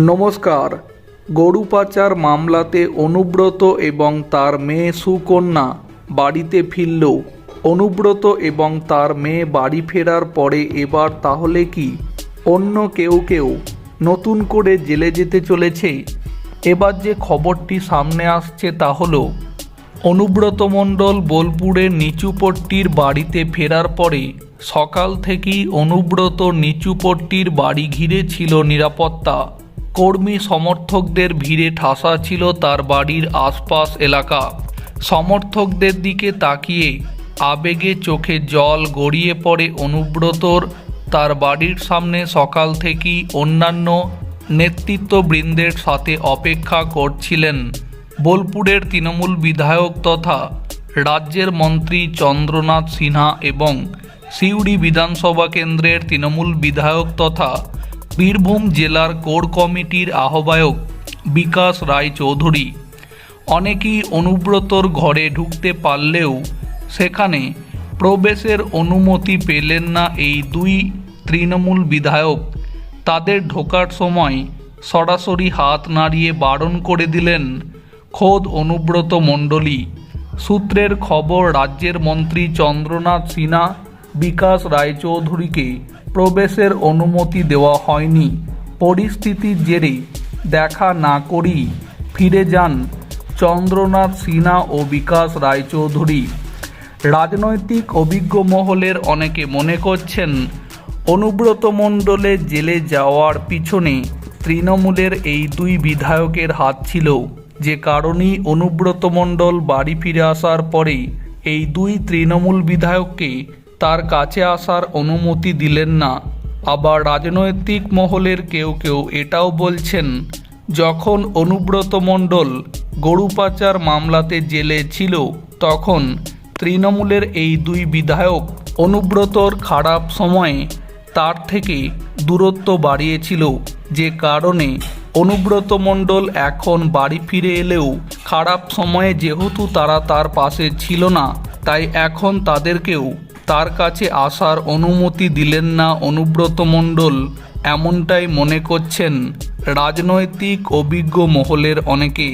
নমস্কার। গরু পাচার মামলাতে অনুব্রত এবং তার মেয়ে সুকন্যা বাড়িতে ফিরল। অনুব্রত এবং তার মেয়ে বাড়ি ফেরার পরে এবার তাহলে কি? অন্য কেউ কেউ নতুন করে জেলে যেতে চলেছে? এবার যে খবরটি সামনে আসছে তা হলো, অনুব্রত মণ্ডল বোলপুরের নিচুপট্টির বাড়িতে ফেরার পরে সকাল থেকেই অনুব্রত নিচুপট্টির বাড়ি ঘিরে ছিল নিরাপত্তা। কর্মী সমর্থকদের ভিড়ে ঠাসা ছিল তার বাড়ির আশপাশ এলাকা। সমর্থকদের দিকে তাকিয়ে আবেগে চোখে জল গড়িয়ে পড়ে অনুব্রতর তার বাড়ির সামনে সকাল থেকেই অন্যান্য নেতৃত্ববৃন্দের সাথে অপেক্ষা করছিলেন বোলপুরের তৃণমূল বিধায়ক তথা রাজ্যের মন্ত্রী চন্দ্রনাথ সিনহা এবং সিউড়ি বিধানসভা কেন্দ্রের তৃণমূল বিধায়ক তথা বীরভূম জেলার কোর কমিটির আহ্বায়ক বিকাশ রায় চৌধুরী অনেকেই অনুব্রতর ঘরে ঢুকতে পারলেও সেখানে প্রবেশের অনুমতি পেলেন না এই দুই তৃণমূল বিধায়ক। তাদের ঢোকার সময় সরাসরি হাত নাড়িয়ে বারণ করে দিলেন খোদ অনুব্রত মণ্ডলী। সূত্রের খবর, রাজ্যের মন্ত্রী চন্দ্রনাথ সিনহা বিকাশ রায়চৌধুরীকে প্রবেশের অনুমতি দেওয়া হয়নি। পরিস্থিতির জেরে দেখা না করেই ফিরে যান চন্দ্রনাথ সিনহা ও বিকাশ রায়চৌধুরী। রাজনৈতিক অভিজ্ঞ মহলের অনেকে মনে করছেন, অনুব্রত মণ্ডলে জেলে যাওয়ার পিছনে তৃণমূলের এই দুই বিধায়কের হাত ছিল। যে কারণেই অনুব্রত মণ্ডল বাড়ি ফিরে আসার পরে এই দুই তৃণমূল বিধায়ককে তার কাছে আসার অনুমতি দিলেন না। আবার রাজনৈতিক মহলের কেউ কেউ এটাও বলছেন, যখন অনুব্রত মণ্ডল গরু পাচার মামলাতে জেলে ছিল, তখন তৃণমূলের এই দুই বিধায়ক অনুব্রতর খারাপ সময়ে তার থেকে দূরত্ব বাড়িয়েছিল, যে কারণে অনুব্রত মণ্ডল এখন বাড়ি ফিরে এলেও খারাপ সময়ে যেহেতু তারা তার পাশে ছিল না, তাই এখন তাদেরকেও তার কাছে আসার অনুমতি দিলেন না অনুব্রত মণ্ডল। এমনটাই মনে করছেন রাজনৈতিক অভিজ্ঞ মহলের অনেকে